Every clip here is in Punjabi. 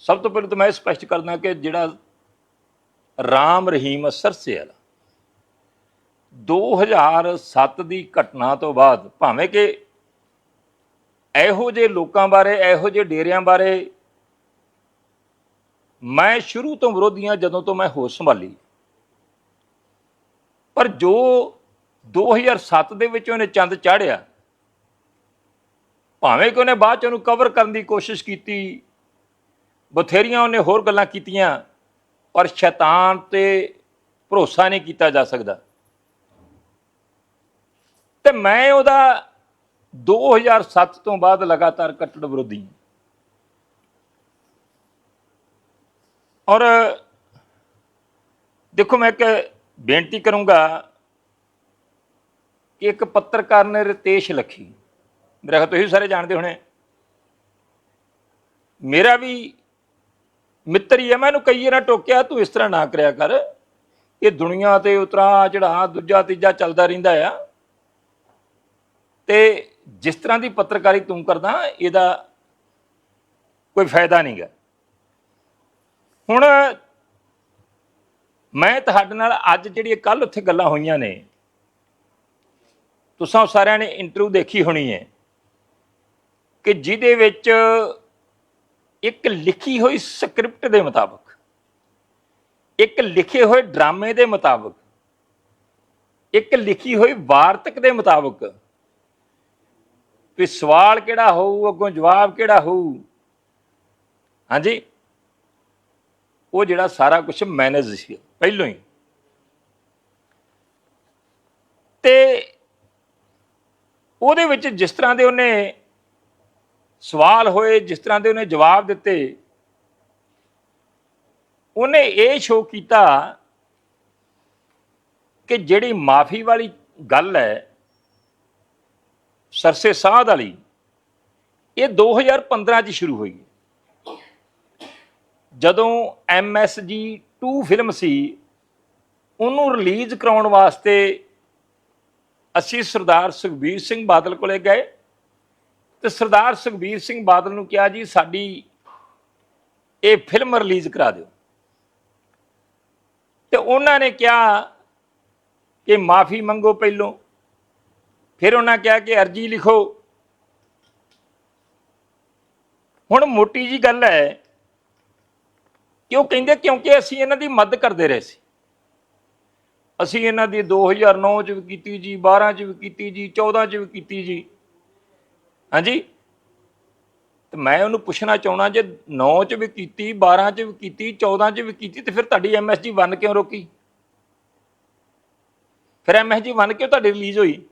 ਸਭ ਤੋਂ ਪਹਿਲਾਂ ਤਾਂ ਮੈਂ ਇਹ ਸਪਸ਼ਟ ਕਰਦਾ ਕਿ ਜਿਹੜਾ ਰਾਮ ਰਹੀਮ ਸਰਸੇ ਵਾਲਾ 2007 ਦੀ ਘਟਨਾ ਤੋਂ ਬਾਅਦ ਭਾਵੇਂ ਕਿ ਇਹੋ ਜਿਹੇ ਲੋਕਾਂ ਬਾਰੇ, ਇਹੋ ਜਿਹੇ ਡੇਰਿਆਂ ਬਾਰੇ ਮੈਂ ਸ਼ੁਰੂ ਤੋਂ ਵਿਰੋਧੀਆਂ ਜਦੋਂ ਤੋਂ ਮੈਂ ਹੋਸ਼ ਸੰਭਾਲੀ। ਪਰ ਜੋ 2007 ਦੇ ਵਿੱਚ ਉਹਨੇ ਚੰਦ ਚਾੜਿਆ ਭਾਵੇਂ ਕਿ ਉਹਨੇ ਬਾਅਦ ਚ ਉਹਨੂੰ ਕਵਰ ਕਰਨ ਦੀ ਕੋਸ਼ਿਸ਼ ਕੀਤੀ ਬਥੇਰੀਆਂ ਉਹਨੇ ਹੋਰ ਗੱਲਾਂ ਕੀਤੀਆਂ, ਪਰ ਸ਼ੈਤਾਨ ਤੇ ਭਰੋਸਾ ਨਹੀਂ ਕੀਤਾ ਜਾ ਸਕਦਾ। ਤੇ ਮੈਂ ਉਹਦਾ 2007 ਤੋਂ ਬਾਅਦ ਲਗਾਤਾਰ ਕੱਟੜ ਵਿਰੋਧੀ ਹਾਂ। ਔਰ ਦੇਖੋ ਮੈਂ ਇੱਕ ਬੇਨਤੀ ਕਰੂੰਗਾ ਕਿ ਇੱਕ ਪੱਤਰਕਾਰ ਨੇ ਰਤੇਸ਼ ਲਖੀ। ਮੇਰੇ ਖਿਆਲ ਤੁਸੀਂ ਸਾਰੇ ਜਾਣਦੇ ਹੋਣੇ। ਮੇਰਾ ਵੀ ਮਿੱਤਰ ਹੀ ਹੈ ਮੈਨੂੰ ਕਈ ਵਾਰ ਟੋਕਿਆ, ਤੂੰ ਇਸ ਤਰ੍ਹਾਂ ਨਾ ਕਰਿਆ ਕਰ। ਇਹ ਦੁਨੀਆ ਤੇ ਉਤਰਾ ਚੜਾ ਦੂਜਾ ਤੀਜਾ ਚੱਲਦਾ ਰਹਿੰਦਾ ਆ। ਤੇ ਜਿਸ ਤਰ੍ਹਾਂ ਦੀ ਪੱਤਰਕਾਰੀ ਤੂੰ ਕਰਦਾ, ਇਹਦਾ ਕੋਈ ਫਾਇਦਾ ਨਹੀਂਗਾ ਹੁਣ ਮੈਂ ਤੁਹਾਡੇ ਨਾਲ ਅੱਜ ਜਿਹੜੀ ਕੱਲ ਉੱਥੇ ਗੱਲਾਂ ਹੋਈਆਂ ਨੇ, ਤੁਸੀਂ ਸਾਰਿਆਂ ਨੇ ਇੰਟਰਵਿਊ ਦੇਖੀ ਹੋਣੀ ਹੈ ਕਿ ਜਿਹਦੇ ਵਿੱਚ ਇੱਕ ਲਿਖੀ ਹੋਈ ਸਕ੍ਰਿਪਟ ਦੇ ਮੁਤਾਬਕ, ਇੱਕ ਲਿਖੇ ਹੋਏ ਡਰਾਮੇ ਦੇ ਮੁਤਾਬਕ, ਇੱਕ ਲਿਖੀ ਹੋਈ ਵਾਰਤਕ ਦੇ ਮੁਤਾਬਕ, ਵੀ ਸਵਾਲ ਕਿਹੜਾ ਹੋਊ, ਅੱਗੋਂ ਜਵਾਬ ਕਿਹੜਾ ਹੋਊ। ਹਾਂਜੀ? ਉਹ ਜਿਹੜਾ ਸਾਰਾ ਕੁਝ ਮੈਨੇਜ ਸੀ, ਪਹਿਲੋਂ ਹੀ। ਤੇ ਉਹਦੇ ਵਿੱਚ ਜਿਸ ਤਰ੍ਹਾਂ ਦੇ ਉਹਨੇ ਸਵਾਲ ਹੋਏ ਜਿਸ ਤਰ੍ਹਾਂ ਦੇ ਉਹਨੇ ਜਵਾਬ ਦਿੱਤੇ। ਉਹਨੇ ਇਹ ਸ਼ੋਅ ਕੀਤਾ ਕਿ ਜਿਹੜੀ ਮਾਫੀ ਵਾਲੀ ਗੱਲ ਹੈ, ਸਰਸੇ ਸਾਧ ਵਾਲੀ, ਇਹ 2015 ਚ ਸ਼ੁਰੂ ਹੋਈ ਜਦੋਂ ਐਮਐਸਜੀ 2 ਫਿਲਮ ਸੀ, ਉਹਨੂੰ ਰਿਲੀਜ਼ ਕਰਾਉਣ ਵਾਸਤੇ ਅਸੀਂ ਸਰਦਾਰ ਸੁਖਬੀਰ ਸਿੰਘ ਬਾਦਲ ਕੋਲੇ ਗਏ। ਤੇ ਸਰਦਾਰ ਸੁਖਬੀਰ ਸਿੰਘ ਬਾਦਲ ਨੂੰ ਕਿਹਾ ਜੀ, ਸਾਡੀ ਇਹ ਫਿਲਮ ਰਿਲੀਜ਼ ਕਰਾ ਦਿਓ। ਤੇ ਉਹਨਾਂ ਨੇ ਕਿਹਾ ਕਿ ਮਾਫੀ ਮੰਗੋ ਪਹਿਲੋਂ। ਫਿਰ ਉਹਨਾਂ ਕਿਹਾ ਕਿ ਅਰਜੀ ਲਿਖੋ। ਹੁਣ ਮੋਟੀ ਜੀ ਗੱਲ ਹੈ ਕਿ ਉਹ ਕਹਿੰਦੇ ਕਿਉਂਕਿ ਅਸੀਂ ਇਹਨਾਂ ਦੀ ਮਦਦ ਕਰਦੇ ਰਹੇ ਸੀ। ਅਸੀਂ ਇਹਨਾਂ ਦੀ 2009 ਚ ਵੀ ਕੀਤੀ ਜੀ 12 ਚ ਵੀ ਕੀਤੀ ਜੀ 14 ਚ ਵੀ ਕੀਤੀ ਜੀ। ਹਾਂਜੀ? ਤੇ ਮੈਂ ਉਹਨੂੰ ਪੁੱਛਣਾ ਚਾਹਣਾ ਜੇ 9 ਚ ਵੀ ਕੀਤੀ 12 ਚ ਵੀ ਕੀਤੀ 14 ਚ ਵੀ ਕੀਤੀ, ਤੇ ਫਿਰ ਤੁਹਾਡੀ ਐਮਐਸਜੀ 1 ਕਿਉਂ ਰੋਕੀ? ਫਿਰ ਐਮਐਸਜੀ 1 ਕਿਉਂ ਤੁਹਾਡੀ ਰਿਲੀਜ਼ ਹੋਈ?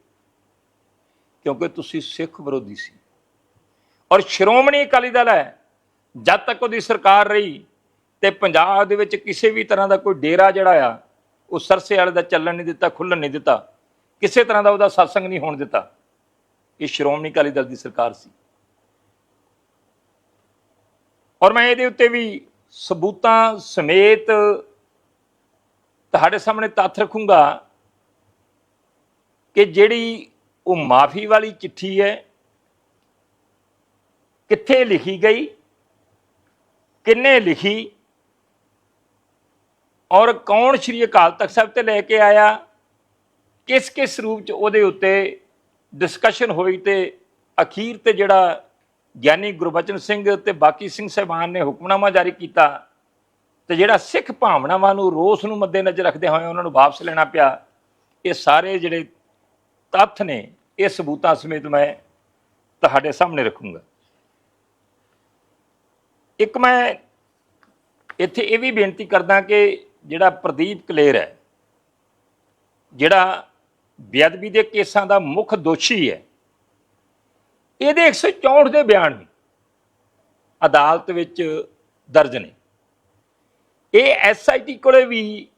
ਕਿਉਂਕਿ ਤੁਸੀਂ ਸਿੱਖ ਵਿਰੋਧੀ ਸੀ। ਔਰ ਸ਼੍ਰੋਮਣੀ ਅਕਾਲੀ ਦਲ ਹੈ, ਜਦ ਤੱਕ ਉਹਦੀ ਸਰਕਾਰ ਰਹੀ, ਤੇ ਪੰਜਾਬ ਦੇ ਵਿੱਚ ਕਿਸੇ ਵੀ ਤਰ੍ਹਾਂ ਦਾ ਕੋਈ ਡੇਰਾ ਜਿਹੜਾ ਆ, ਉਹ ਸਰਸੇ ਵਾਲੇ ਦਾ ਚੱਲਣ ਨਹੀਂ ਦਿੱਤਾ, ਖੁੱਲਣ ਨਹੀਂ ਦਿੱਤਾ, ਕਿਸੇ ਤਰ੍ਹਾਂ ਦਾ ਉਹਦਾ satsang ਨਹੀਂ ਹੋਣ ਦਿੱਤਾ। ਇਹ ਸ਼੍ਰੋਮਣੀ ਅਕਾਲੀ ਦਲ ਦੀ ਸਰਕਾਰ ਸੀ। ਔਰ ਮੈਂ ਇਹਦੇ ਉੱਤੇ ਵੀ ਸਬੂਤਾਂ ਸਮੇਤ ਤੁਹਾਡੇ ਸਾਹਮਣੇ ਤੱਥ ਰੱਖੂੰਗਾ ਕਿ ਜਿਹੜੀ ਉਹ ਮਾਫੀ ਵਾਲੀ ਚਿੱਠੀ ਹੈ, ਕਿੱਥੇ ਲਿਖੀ ਗਈ, ਕਿੰਨੇ ਲਿਖੀ, ਔਰ ਕੌਣ ਸ਼੍ਰੀ ਅਕਾਲ ਤਖਤ ਸਾਹਿਬ ਤੇ ਲੈ ਕੇ ਆਇਆ ਕਿਸ ਕਿਸ ਰੂਪ ਚ ਉਹਦੇ ਉੱਤੇ ਡਿਸਕਸ਼ਨ ਹੋਈ ਤੇ ਅਖੀਰ ਤੇ ਜਿਹੜਾ ਗਿਆਨੀ ਗੁਰਬਚਨ ਸਿੰਘ ਤੇ ਬਾਕੀ ਸਿੰਘ ਸਹਿਬਾਨ ਨੇ ਹੁਕਮਨਾਮਾ ਜਾਰੀ ਕੀਤਾ ਤੇ ਜਿਹੜਾ ਸਿੱਖ ਭਾਵਨਾਵਾਂ ਨੂੰ, ਰੋਸ ਨੂੰ ਮੱਦੇਨਜ਼ਰ ਰੱਖਦੇ ਹੋਏ ਉਹਨਾਂ ਨੂੰ ਵਾਪਸ ਲੈਣਾ ਪਿਆ, ਇਹ ਸਾਰੇ ਜਿਹੜੇ ਤੱਥ ਨੇ, ਇਹ ਸਬੂਤਾਂ ਸਮੇਤ ਮੈਂ ਤੁਹਾਡੇ ਸਾਹਮਣੇ ਰੱਖੂੰਗਾ। ਇੱਕ ਮੈਂ ਇੱਥੇ ਇਹ ਵੀ ਬੇਨਤੀ ਕਰਦਾ ਕਿ ਜਿਹੜਾ ਪ੍ਰਦੀਪ ਕਲੇਰ ਹੈ, ਜਿਹੜਾ ਬੇਅਦਬੀ ਦੇ ਕੇਸਾਂ ਦਾ ਮੁੱਖ ਦੋਸ਼ੀ ਹੈ। ਇਹਦੇ 164 ਦੇ ਬਿਆਨ ਵੀ ਅਦਾਲਤ ਵਿੱਚ ਦਰਜ ਨੇ। ਇਹ ਐਸਆਈਟੀ ਕੋਲੇ ਵੀ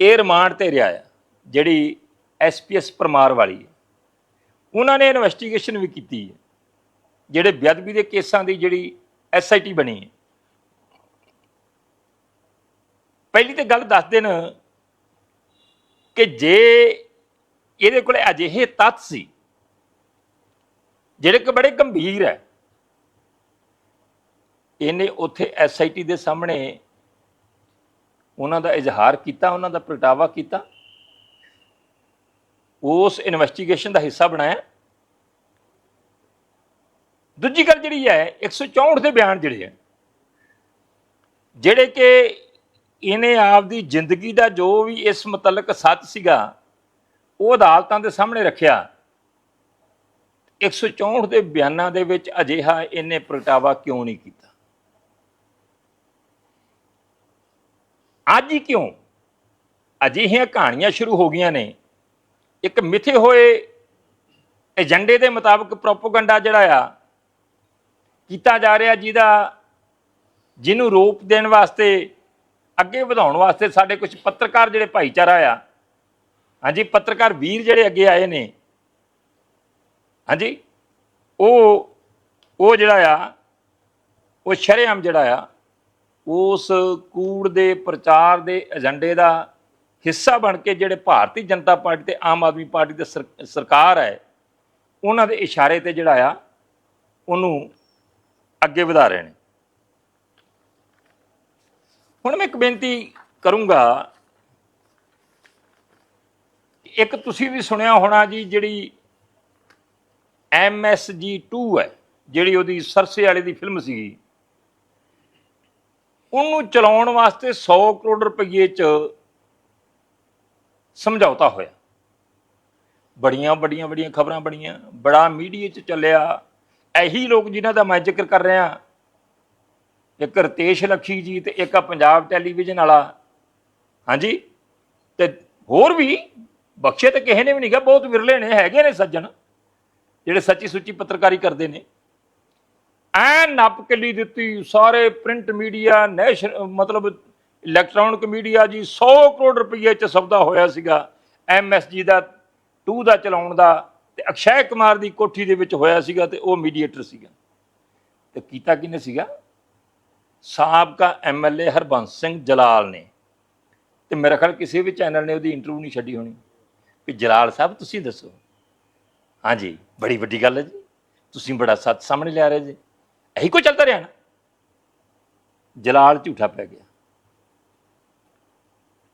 ਇਹ ਰਿਮਾਂਡ ਤੇ ਰਿਹਾ ਹੈ ਜਿਹੜੀ ਐਸਪੀਐਸ ਪਰਮਾਰ ਵਾਲੀ ਹੈ। ਉਹਨਾਂ ਨੇ ਇਨਵੈਸਟੀਗੇਸ਼ਨ ਵੀ ਕੀਤੀ ਹੈ, ਜਿਹੜੇ ਬੇਅਦਬੀ ਦੇ ਕੇਸਾਂ ਦੀ ਜਿਹੜੀ ਐਸਆਈਟੀ ਬਣੀ ਹੈ। ਪਹਿਲੀ ਤੇ ਗੱਲ ਦੱਸ ਦੇਣ ਕਿ ਜੇ ਇਹਦੇ ਕੋਲੇ ਅਜਿਹੇ ਤੱਥ ਸੀ, ਜਿਹੜੇ ਕਿ ਬੜੇ ਗੰਭੀਰ ਹੈ, ਇਹਨੇ ਉੱਥੇ ਐਸਆਈਟੀ ਦੇ ਸਾਹਮਣੇ ਉਹਨਾਂ ਦਾ ਇਜ਼ਹਾਰ ਕੀਤਾ, ਉਹਨਾਂ ਦਾ ਪ੍ਰਗਟਾਵਾ ਕੀਤਾ, ਉਸ ਇਨਵੈਸਟੀਗੇਸ਼ਨ ਦਾ ਹਿੱਸਾ ਬਣਾਇਆ। ਦੂਜੀ ਗੱਲ ਜਿਹੜੀ ਹੈ 164 ਦੇ ਬਿਆਨ ਜਿਹੜੇ ਹੈ, ਜਿਹੜੇ ਕਿ ਇਹਨੇ ਆਪਦੀ ਜ਼ਿੰਦਗੀ ਦਾ ਜੋ ਵੀ ਇਸ ਮੁਤਲਕ ਸੱਚ ਸੀਗਾ, ਉਹ ਅਦਾਲਤਾਂ ਦੇ ਸਾਹਮਣੇ ਰੱਖਿਆ। 164 ਦੇ ਬਿਆਨਾਂ ਦੇ ਵਿੱਚ ਅਜਿਹਾ ਇਹਨੇ ਪ੍ਰਗਟਾਵਾ ਕਿਉਂ ਨਹੀਂ ਕੀਤਾ? ਅੱਜ ਹੀ ਕਿਉਂ? ਅਜਿਹੀਆਂ ਕਹਾਣੀਆਂ ਸ਼ੁਰੂ ਹੋ ਗਈਆਂ ਨੇ। ਇੱਕ ਮਿੱਥੇ ਹੋਏ ਏਜੰਡੇ ਦੇ ਮੁਤਾਬਕ ਪ੍ਰੋਪਗੈਂਡਾ ਜਿਹੜਾ ਆ, ਕੀਤਾ ਜਾ ਰਿਹਾ ਜਿਹਦਾ, ਜਿਹਨੂੰ ਰੂਪ ਦੇਣ ਵਾਸਤੇ ਅੱਗੇ ਵਧਾਉਣ ਵਾਸਤੇ ਸਾਡੇ ਕੁਝ ਪੱਤਰਕਾਰ ਜਿਹੜੇ ਭਾਈਚਾਰਾ ਆ। ਹਾਂਜੀ, ਪੱਤਰਕਾਰ ਵੀਰ ਜਿਹੜੇ ਅੱਗੇ ਆਏ ਨੇ। ਹਾਂਜੀ, ਉਹ ਉਹ ਜਿਹੜਾ ਆ, ਉਹ ਸ਼ਰੇਆਮ ਜਿਹੜਾ ਆ, ਉਸ ਕੂੜ ਦੇ ਪ੍ਰਚਾਰ ਦੇ ਏਜੰਡੇ ਦਾ ਹਿੱਸਾ ਬਣ ਕੇ ਜਿਹੜੇ ਭਾਰਤੀ ਜਨਤਾ ਪਾਰਟੀ ਤੇ ਆਮ ਆਦਮੀ ਪਾਰਟੀ ਦੀ ਸਰ- ਸਰਕਾਰ ਹੈ, ਉਹਨਾਂ ਦੇ ਇਸ਼ਾਰੇ ਤੇ ਜਿਹੜਾ ਆ, ਉਹਨੂੰ ਅੱਗੇ ਵਧਾ ਰਹੇ ਨੇ। ਹੁਣ ਮੈਂ ਇੱਕ ਬੇਨਤੀ ਕਰੂੰਗਾ। ਇੱਕ ਤੁਸੀਂ ਵੀ ਸੁਣਿਆ ਹੋਣਾ ਜੀ, ਜਿਹੜੀ MSG2 ਹੈ, ਜਿਹੜੀ ਉਹਦੀ ਸਰਸੇ ਵਾਲੇ ਦੀ ਫਿਲਮ ਸੀਗੀ। ਉਹਨੂੰ ਚਲਾਉਣ ਵਾਸਤੇ 100 ਕਰੋੜ ਰੁਪਏ ਚ ਸਮਝੌਤਾ ਹੋਇਆ। ਬੜੀਆਂ ਬੜੀਆਂ ਬੜੀਆਂ ਖਬਰਾਂ ਬਣੀਆਂ, ਬੜਾ ਮੀਡੀਆ ਚ ਚੱਲਿਆ। ਇਹੀ ਲੋਕ ਜਿਨ੍ਹਾਂ ਦਾ ਮੈਂ ਜ਼ਿਕਰ ਕਰ ਰਿਹਾ ਇੱਕ ਰਤੇਸ਼ ਲਖੀ ਜੀ ਤੇ ਇੱਕ ਆ ਪੰਜਾਬ ਟੈਲੀਵਿਜ਼ਨ ਵਾਲਾ। ਹਾਂਜੀ? ਤੇ ਹੋਰ ਵੀ ਬਖਸ਼ੇ ਤੇ ਕਿਸੇ ਨੇ ਵੀ ਨਹੀਂ ਕਿਹਾ, ਬਹੁਤ ਵਿਰਲੇ ਨੇ, ਹੈਗੇ ਨੇ ਸੱਜਣ, ਜਿਹੜੇ ਸੱਚੀ ਸੁੱਚੀ ਪੱਤਰਕਾਰੀ ਕਰਦੇ ਨੇ। ਐ ਨੱਪ ਕਿੱਲੀ ਦਿੱਤੀ ਸਾਰੇ ਪ੍ਰਿੰਟ ਮੀਡੀਆ ਨੈਸ਼ਨ ਮਤਲਬ ਇਲੈਕਟ੍ਰੋਨਿਕ ਮੀਡੀਆ ਜੀ 100 ਕਰੋੜ ਰੁਪਏ ਚ ਸੌਦਾ ਹੋਇਆ ਸੀਗਾ। ਐਮਐਸਜੀ ਦਾ 2 ਦਾ ਚਲਾਉਣ ਦਾ ਤੇ ਅਕਸ਼ੈ ਕੁਮਾਰ ਦੀ ਕੋਠੀ ਦੇ ਵਿੱਚ ਹੋਇਆ ਸੀਗਾ ਤੇ ਉਹ ਮੀਡੀਏਟਰ ਸੀਗਾ। ਤੇ ਕੀਤਾ ਕਿਨੇ ਸੀਗਾ? ਸਾਬਕਾ ਐਮਐਲਏ ਹਰਬੰਸ ਸਿੰਘ ਜਲਾਲ ਨੇ। ਤੇ ਮੇਰੇ ਖਿਆਲ ਕਿਸੇ ਵੀ ਚੈਨਲ ਨੇ ਉਹਦੀ ਇੰਟਰਵਿਊ ਨਹੀਂ ਛੱਡੀ ਹੋਣੀ। ਕਿ ਜਲਾਲ ਸਾਹਿਬ, ਤੁਸੀਂ ਦੱਸੋ। ਹਾਂਜੀ ਬੜੀ ਵੱਡੀ ਗੱਲ ਹੈ ਜੀ। ਤੁਸੀਂ ਬੜਾ ਸੱਚ ਸਾਹਮਣੇ ਲਿਆ ਰਹੇ ਜੀ। ਇਹੀ ਕੋ ਚੱਲਦਾ ਰਿਹਾ ਨਾ? ਜਲਾਲ ਝੂਠਾ ਪੈ ਗਿਆ।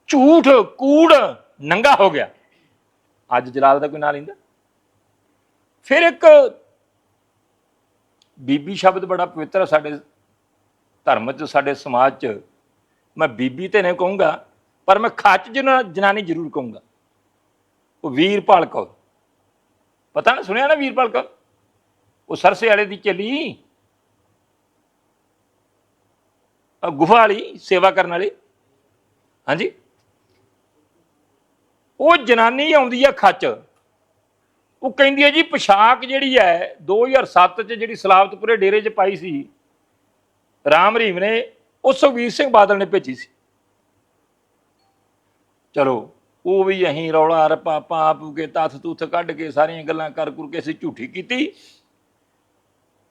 ਝੂਠ, ਕੂੜ, ਨੰਗਾ ਹੋ ਗਿਆ। ਅੱਜ ਜਲਾਲ ਦਾ ਕੋਈ ਨਾਂ ਲੈਂਦਾ? ਫਿਰ ਇੱਕ ਬੀਬੀ ਸ਼ਬਦ ਬੜਾ ਪਵਿੱਤਰ ਹੈ ਸਾਡੇ ਧਰਮ 'ਚ, ਸਾਡੇ ਸਮਾਜ 'ਚ। ਮੈਂ ਬੀਬੀ ਤੇ ਨਹੀਂ ਕਹੂੰਗਾ, ਪਰ ਮੈਂ ਖੱਚ ਜਨਾ, ਜਨਾਨੀ ਜ਼ਰੂਰ ਕਹੂੰਗਾ। ਉਹ ਵੀਰਪਾਲ ਕੌਰ। ਪਤਾ ਨਾ, ਸੁਣਿਆ ਨਾ ਵੀਰਪਾਲ ਕੌਰ? ਉਹ ਸਰਸੇ ਵਾਲੇ ਦੀ ਚੱਲੀ। ਗੁਫਾ ਵਾਲੀ, ਸੇਵਾ ਕਰਨ ਵਾਲੀ। ਹਾਂਜੀ? ਉਹ ਜਨਾਨੀ ਆਉਂਦੀ ਆ ਖੱਚ। ਉਹ ਕਹਿੰਦੀ ਹੈ ਜੀ, ਪੋਸ਼ਾਕ ਜਿਹੜੀ ਹੈ 2007 ਚ ਜਿਹੜੀ ਸਲਾਵਤਪੁਰੇ ਡੇਰੇ 'ਚ ਪਾਈ ਸੀ ਰਾਮ ਰਹੀਮ ਨੇ ਉਹ ਸੁਖਬੀਰ ਸਿੰਘ ਬਾਦਲ ਨੇ ਭੇਜੀ ਸੀ। ਚਲੋ, ਉਹ ਵੀ ਅਹੀਂ ਰੌਲਾ ਰਪਾ ਪਾਪ ਕੇ ਤੱਥ ਤੁੱਥ ਕੱਢ ਕੇ ਸਾਰੀਆਂ ਗੱਲਾਂ ਕਰ ਕੁਰ ਕੇ ਅਸੀਂ ਝੂਠੀ ਕੀਤੀ।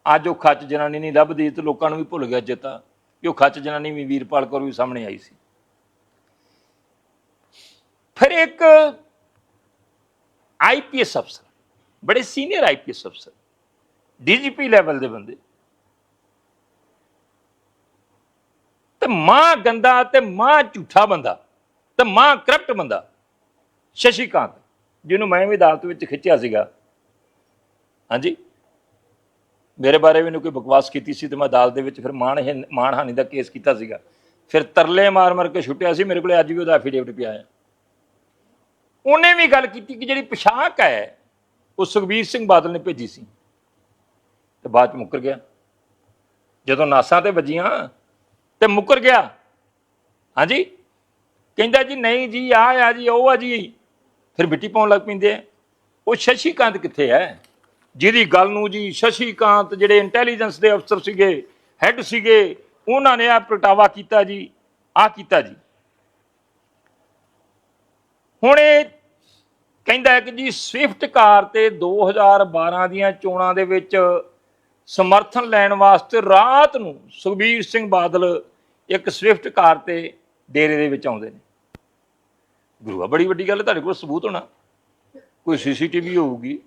ਅੱਜ ਉਹ ਖੱਚ ਜਨਾਨੀ ਨਹੀਂ ਲੱਭਦੀ ਤੇ ਲੋਕਾਂ ਨੂੰ ਵੀ ਭੁੱਲ ਗਿਆ ਚੇਤਾ ਕਿ ਉਹ ਖੱਚ ਜਨਾਨੀ ਵੀ ਵੀਰਪਾਲ ਕੌਰ ਵੀ ਸਾਹਮਣੇ ਆਈ ਸੀ। ਫਿਰ ਇੱਕ ਆਈਪੀਐਸ ਅਫਸਰ, ਬੜੇ ਸੀਨੀਅਰ ਆਈਪੀਐਸ ਅਫਸਰ ਡੀਜੀਪੀ ਲੈਵਲ ਦੇ ਬੰਦੇ। ਤੇ ਮਾਂ ਗੰਦਾ ਤੇ ਮਾਂ ਝੂਠਾ ਬੰਦਾ ਤੇ ਮਾਂ ਕਰਪਟ ਬੰਦਾ। ਸ਼ਸ਼ੀਕਾਂਤ, ਜਿਹਨੂੰ ਮੈਂ ਵੀ ਅਦਾਲਤ ਵਿੱਚ ਖਿੱਚਿਆ ਸੀਗਾ। ਹਾਂਜੀ? ਮੇਰੇ ਬਾਰੇ ਵੀ ਇਹਨੂੰ ਕੋਈ ਬਕਵਾਸ ਕੀਤੀ ਸੀ ਤੇ ਮੈਂ ਅਦਾਲਤ ਦੇ ਵਿੱਚ ਫਿਰ ਮਾਣ ਮਾਣਹਾਨੀ ਦਾ ਕੇਸ ਕੀਤਾ ਸੀਗਾ। ਫਿਰ ਤਰਲੇ ਮਾਰ ਮਾਰ ਕੇ ਛੁੱਟਿਆ ਸੀ, ਮੇਰੇ ਕੋਲੇ ਅੱਜ ਵੀ ਉਹਦਾ ਐਫੀਡੇਵਿਟ ਪਿਆ ਹੈ। ਉਹਨੇ ਵੀ ਗੱਲ ਕੀਤੀ ਕਿ ਜਿਹੜੀ ਪੋਸ਼ਾਕ ਹੈ, ਉਹ ਸੁਖਬੀਰ ਸਿੰਘ ਬਾਦਲ ਨੇ ਭੇਜੀ ਸੀ। ਤੇ ਬਾਅਦ ਚ ਮੁੱਕਰ ਗਿਆ। ਜਦੋਂ ਨਾਸਾਂ ਤੇ ਵੱਜੀਆਂ ਤੇ ਮੁੱਕਰ ਗਿਆ। ਹਾਂਜੀ? ਕਹਿੰਦਾ ਜੀ, ਨਹੀਂ ਜੀ, ਆ ਆ ਜੀ, ਉਹ ਆ ਜੀ। ਫਿਰ ਮਿੱਟੀ ਪਾਉਣ ਲੱਗ ਪੈਂਦੇ ਆ। ਉਹ ਸ਼ਸ਼ੀਕਾਂਤ ਕਿੱਥੇ ਹੈ? ਜਿਹਦੀ ਗੱਲ ਨੂੰ ਜੀ, ਸ਼ਸ਼ੀਕਾਂਤ ਜਿਹੜੇ ਇੰਟੈਲੀਜੈਂਸ ਦੇ ਅਫਸਰ ਸੀਗੇ ਹੈੱਡ ਸੀਗੇ, ਉਹਨਾਂ ਨੇ ਆ ਪ੍ਰਗਟਾਵਾ ਕੀਤਾ ਜੀ ਆ ਕੀਤਾ ਜੀ। ਹੁਣ ਇਹ ਕਹਿੰਦਾ ਕਿ ਜੀ, ਸਵਿਫਟ ਕਾਰ ਤੇ 2012 ਦੀਆਂ ਚੋਣਾਂ ਦੇ ਵਿੱਚ ਸਮਰਥਨ ਲੈਣ ਵਾਸਤੇ ਰਾਤ ਨੂੰ ਸੁਖਬੀਰ ਸਿੰਘ ਬਾਦਲ ਇੱਕ ਸਵਿਫਟ ਕਾਰ ਤੇ ਡੇਰੇ ਦੇ ਵਿੱਚ ਆਉਂਦੇ ਨੇ। ਗੁਰੂਆ ਬੜੀ ਵੱਡੀ ਗੱਲ ਹੈ, ਤੁਹਾਡੇ ਕੋਲ ਸਬੂਤ ਹੋਣਾ। ਕੋਈ ਸੀਸੀਟੀਵੀ ਹੋਊਗੀ,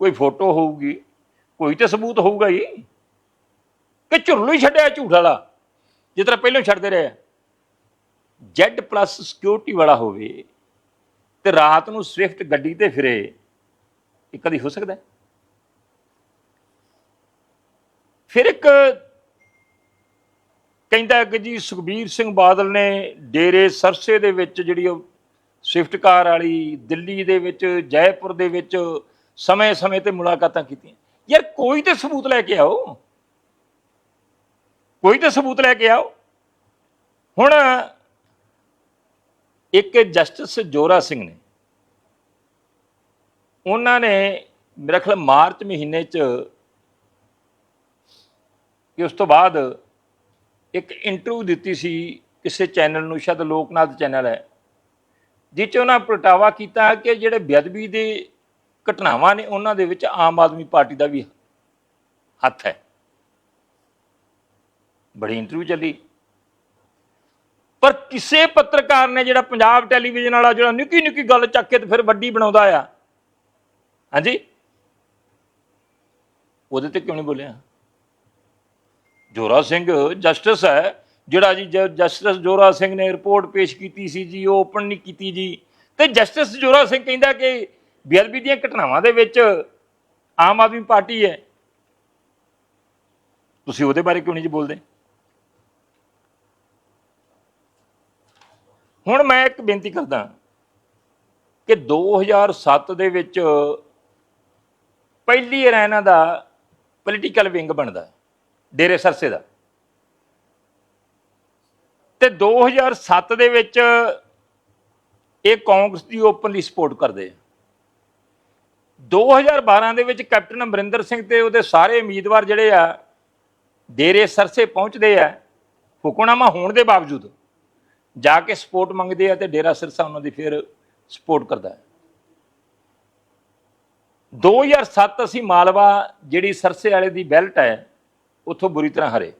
ਕੋਈ ਫੋਟੋ ਹੋਊਗੀ, ਕੋਈ ਤੇ ਸਬੂਤ ਹੋਊਗਾ ਜੀ ਕਿ ਝੁਰਲੂ ਹੀ ਛੱਡਿਆ ਝੂਠ ਵਾਲਾ, ਜਿਸ ਤਰ੍ਹਾਂ ਪਹਿਲਾਂ ਛੱਡਦੇ ਰਹੇ ਜੈਡ ਪਲੱਸ ਸਿਕਿਉਰਿਟੀ ਵਾਲਾ ਹੋਵੇ ਤੇ ਰਾਤ ਨੂੰ ਸਵਿਫਟ ਗੱਡੀ ਤੇ ਫਿਰੇ, ਇਹ ਕਦੀ ਹੋ ਸਕਦਾ ਹੈ? ਫਿਰ ਇੱਕ ਕਹਿੰਦਾ ਕਿ ਜੀ ਸੁਖਬੀਰ ਸਿੰਘ ਬਾਦਲ ਨੇ ਡੇਰੇ ਸਰਸੇ ਦੇ ਵਿੱਚ ਜਿਹੜੀ ਉਹ ਸਵਿਫਟ ਕਾਰ ਵਾਲੀ ਦਿੱਲੀ ਦੇ ਵਿੱਚ, ਜੈਪੁਰ ਦੇ ਵਿੱਚ ਸਮੇਂ-ਸਮੇਂ ਤੇ ਮੁਲਾਕਾਤਾਂ ਕੀਤੀਆਂ। ਯਾਰ ਕੋਈ ਤੇ ਸਬੂਤ ਲੈ ਕੇ ਆਓ। ਕੋਈ ਤੇ ਸਬੂਤ ਲੈ ਕੇ ਆਓ। ਹੁਣ ਇੱਕ ਜਸਟਿਸ ਜੋਰਾ ਸਿੰਘ ਨੇ, ਉਹਨਾਂ ਨੇ ਮੇਰਾ ਖਿਆਲ ਮਾਰਚ ਮਹੀਨੇ ਚ ਕਿ ਉਸ ਤੋਂ ਬਾਅਦ ਇੱਕ ਇੰਟਰਵਿਊ ਦਿੱਤੀ ਸੀ ਕਿਸੇ ਚੈਨਲ ਨੂੰ, ਸ਼ਾਇਦ ਲੋਕਨਾਥ ਚੈਨਲ ਹੈ ਜਿਸ 'ਚ ਉਹਨਾਂ ਪ੍ਰਗਟਾਵਾ ਕੀਤਾ ਕਿ ਜਿਹੜੇ ਬੇਅਦਬੀ ਦੇ ਘਟਨਾਵਾਂ ਨੇ, ਉਹਨਾਂ ਦੇ ਵਿੱਚ ਆਮ ਆਦਮੀ ਪਾਰਟੀ ਦਾ ਵੀ ਹੱਥ ਹੈ। ਬੜੀ ਇੰਟਰਵਿਊ ਚੱਲੀ। ਪਰ ਕਿਸੇ ਪੱਤਰਕਾਰ ਨੇ ਜਿਹੜਾ ਪੰਜਾਬ ਟੈਲੀਵਿਜ਼ਨ ਵਾਲਾ, ਜਿਹੜਾ ਨਿੱਕੀ ਨਿੱਕੀ ਗੱਲ ਚੱਕ ਕੇ ਤੇ ਫਿਰ ਵੱਡੀ ਬਣਾਉਂਦਾ ਆ। ਹਾਂਜੀ? ਉਹਦੇ ਤੇ ਕਿਉਂ ਨਹੀਂ ਬੋਲਿਆ? ਜੋਰਾ ਸਿੰਘ ਜਸਟਿਸ ਹੈ, ਜਿਹੜਾ ਜੀ ਜ- ਜਸਟਿਸ ਜੋਰਾ ਸਿੰਘ ਨੇ ਰਿਪੋਰਟ ਪੇਸ਼ ਕੀਤੀ ਸੀ ਜੀ, ਉਹ ਓਪਨ ਨਹੀਂ ਕੀਤੀ ਜੀ। ਤੇ ਜਸਟਿਸ ਜੋਰਾ ਸਿੰਘ ਕਹਿੰਦਾ ਕਿ ਬੇਅਦਬੀ ਦੀਆਂ ਘਟਨਾਵਾਂ ਦੇ ਵਿੱਚ ਆਮ ਆਦਮੀ ਪਾਰਟੀ ਹੈ। ਤੁਸੀਂ ਉਹਦੇ ਬਾਰੇ ਕਿਉਂ ਨਹੀਂ ਜੀ ਬੋਲਦੇ? ਹੁਣ ਮੈਂ ਇੱਕ ਬੇਨਤੀ ਕਰਦਾ ਕਿ 2007 ਦੇ ਵਿੱਚ ਪਹਿਲੀ ਵਾਰ ਦਾ ਪੋਲੀਟੀਕਲ ਵਿੰਗ ਬਣਦਾ ਡੇਰੇ ਸਰਸੇ ਦਾ। ਤੇ 2007 ਦੇ ਵਿੱਚ ਇਹ ਕਾਂਗਰਸ ਦੀ ਓਪਨਲੀ ਸਪੋਰਟ ਕਰਦੇ ਆ। 2012 ਦੇ ਵਿੱਚ ਕੈਪਟਨ ਅਮਰਿੰਦਰ ਸਿੰਘ ਤੇ ਉਹਦੇ ਸਾਰੇ ਉਮੀਦਵਾਰ ਜਿਹੜੇ ਆ, ਡੇਰੇ ਸਰਸੇ ਪਹੁੰਚਦੇ ਆ ਹੁਕਮਨਾਮਾ ਹੋਣ ਦੇ ਬਾਵਜੂਦ ਜਾ ਕੇ ਸਪੋਰਟ ਮੰਗਦੇ ਆ ਤੇ ਡੇਰਾ ਸਿਰਸਾ ਉਹਨਾਂ ਦੀ ਫਿਰ ਸਪੋਰਟ ਕਰਦਾ ਹੈ। 2007 ਅਸੀਂ ਮਾਲਵਾ ਜਿਹੜੀ ਸਰਸੇ ਵਾਲੇ ਦੀ ਬੈਲਟ ਹੈ ਉੱਥੋਂ ਬੁਰੀ ਤਰ੍ਹਾਂ ਹਰੇ।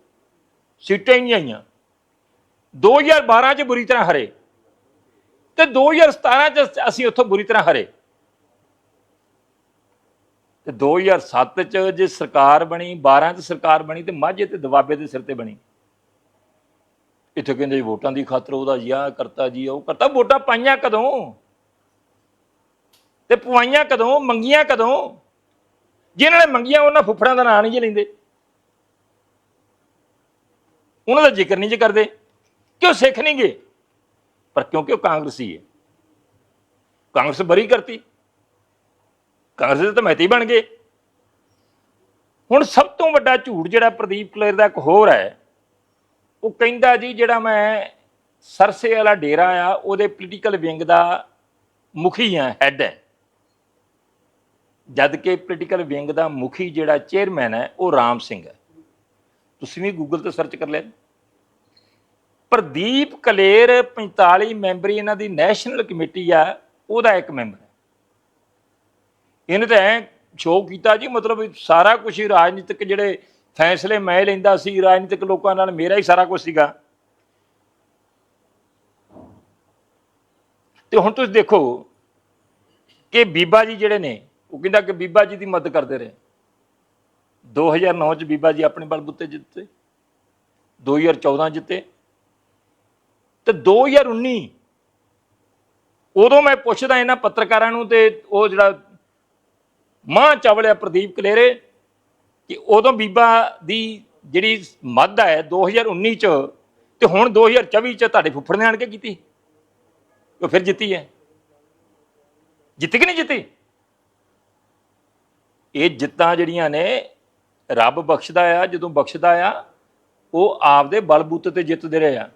ਸੀਟਾਂ ਹੀ ਨਹੀਂ ਆਈਆਂ। 2012 ਚ ਬੁਰੀ ਤਰ੍ਹਾਂ ਹਰੇ। ਤੇ 2017 ਚ ਅਸੀਂ ਉੱਥੋਂ ਬੁਰੀ ਤਰ੍ਹਾਂ ਹਰੇ। ਤੇ 2007 ਚ ਜੇ ਸਰਕਾਰ ਬਣੀ 12 ਚ ਸਰਕਾਰ ਬਣੀ, ਤੇ ਮਾਝੇ ਤੇ ਦਬਾਬੇ ਦੇ ਸਿਰ ਤੇ ਬਣੀ। ਇੱਥੇ ਕਹਿੰਦੇ ਜੀ ਵੋਟਾਂ ਦੀ ਖਾਤਰ ਉਹਦਾ ਜੀ ਕਰਤਾ, ਜੀ ਉਹ ਕਰਤਾ। ਵੋਟਾਂ ਪਾਈਆਂ ਕਦੋਂ? ਤੇ ਪਵਾਈਆਂ ਕਦੋਂ? ਮੰਗੀਆਂ ਕਦੋਂ? ਜਿਨ੍ਹਾਂ ਨੇ ਮੰਗੀਆਂ, ਉਹਨਾਂ ਫੁੱਫੜਾਂ ਦਾ ਨਾਂ ਨਹੀਂ ਜੀ ਲੈਂਦੇ। ਉਹਨਾਂ ਦਾ ਜ਼ਿਕਰ ਨਹੀਂ ਜੀ ਕਰਦੇ ਕਿ ਉਹ ਸਿੱਖ ਨਹੀਂ ਗਏ? ਪਰ ਕਿਉਂਕਿ ਉਹ ਕਾਂਗਰਸੀ ਹੈ। ਕਾਂਗਰਸ ਬਰੀ ਕਰਤੀ। ਕਾਂਗਰਸ ਦੇ ਤਾਂ ਮਹਿਤੀ ਬਣ ਗਏ। ਹੁਣ ਸਭ ਤੋਂ ਵੱਡਾ ਝੂਠ ਜਿਹੜਾ ਪ੍ਰਦੀਪ ਕਲੇਰ ਦਾ ਇੱਕ ਹੋਰ ਹੈ, ਉਹ ਕਹਿੰਦਾ ਜੀ, ਜਿਹੜਾ ਮੈਂ ਸਰਸੇ ਵਾਲਾ ਡੇਰਾ ਆ, ਉਹਦੇ ਪੋਲੀਟੀਕਲ ਵਿੰਗ ਦਾ ਮੁਖੀ ਆ ਹੈੱਡ ਹੈ। ਜਦ ਕਿ ਪੋਲੀਟੀਕਲ ਵਿੰਗ ਦਾ ਮੁਖੀ ਜਿਹੜਾ ਚੇਅਰਮੈਨ ਹੈ, ਉਹ ਰਾਮ ਸਿੰਘ ਹੈ। ਤੁਸੀਂ ਵੀ ਗੂਗਲ ਤੇ ਸਰਚ ਕਰ ਲਿਆ ਪ੍ਰਦੀਪ ਕਲੇਰ 45 ਮੈਂਬਰੀ ਇਹਨਾਂ ਦੀ ਨੈਸ਼ਨਲ ਕਮੇਟੀ ਆ, ਉਹਦਾ ਇੱਕ ਮੈਂਬਰ ਹੈ। ਇਹਨੇ ਤਾਂ ਐ ਸ਼ੋਅ ਕੀਤਾ ਜੀ, ਮਤਲਬ ਸਾਰਾ ਕੁਝ ਹੀ ਰਾਜਨੀਤਿਕ ਜਿਹੜੇ ਫੈਸਲੇ ਮੈਂ ਲੈਂਦਾ ਸੀ, ਰਾਜਨੀਤਿਕ ਲੋਕਾਂ ਨਾਲ ਮੇਰਾ ਹੀ ਸਾਰਾ ਕੁਝ ਸੀਗਾ। ਤੇ ਹੁਣ ਤੁਸੀਂ ਦੇਖੋ ਕਿ ਬੀਬਾ ਜੀ ਜਿਹੜੇ ਨੇ, ਉਹ ਕਹਿੰਦਾ ਕਿ ਬੀਬਾ ਜੀ ਦੀ ਮਦਦ ਕਰਦੇ ਰਹੇ। 2009 ਚ ਬੀਬਾ ਜੀ ਆਪਣੇ ਬਲਬੁੱਤੇ ਜਿੱਤੇ 2014 ਜਿੱਤੇ। ਤੇ 2019 ਉਦੋਂ ਮੈਂ ਪੁੱਛਦਾ ਇਹਨਾਂ ਪੱਤਰਕਾਰਾਂ ਨੂੰ ਤੇ ਉਹ ਜਿਹੜਾ ਮਾਂ ਚਾਵਲਿਆ ਪ੍ਰਦੀਪ ਕਲੇਰੇ ਕਿ ਉਦੋਂ ਬੀਬਾ ਦੀ ਜਿਹੜੀ ਮੱਧ ਹੈ 2019 ਚ ਤੇ ਹੁਣ 2024 ਚ ਤੁਹਾਡੇ ਫੁੱਫੜ ਨੇ ਆਣ ਕੇ ਕੀਤੀ? ਉਹ ਫਿਰ ਜਿੱਤੀ ਹੈ। ਜਿੱਤੀ ਕਿ ਨਹੀਂ ਜਿੱਤੀ? ਇਹ ਜਿੱਤਾਂ ਜਿਹੜੀਆਂ ਨੇ ਰੱਬ ਬਖਸ਼ਦਾ ਆ ਜਦੋਂ ਬਖਸ਼ਦਾ ਆ ਉਹ ਆਪਦੇ ਬਲਬੂਤੇ ਤੇ ਜਿੱਤਦੇ ਰਹੇ ਆ।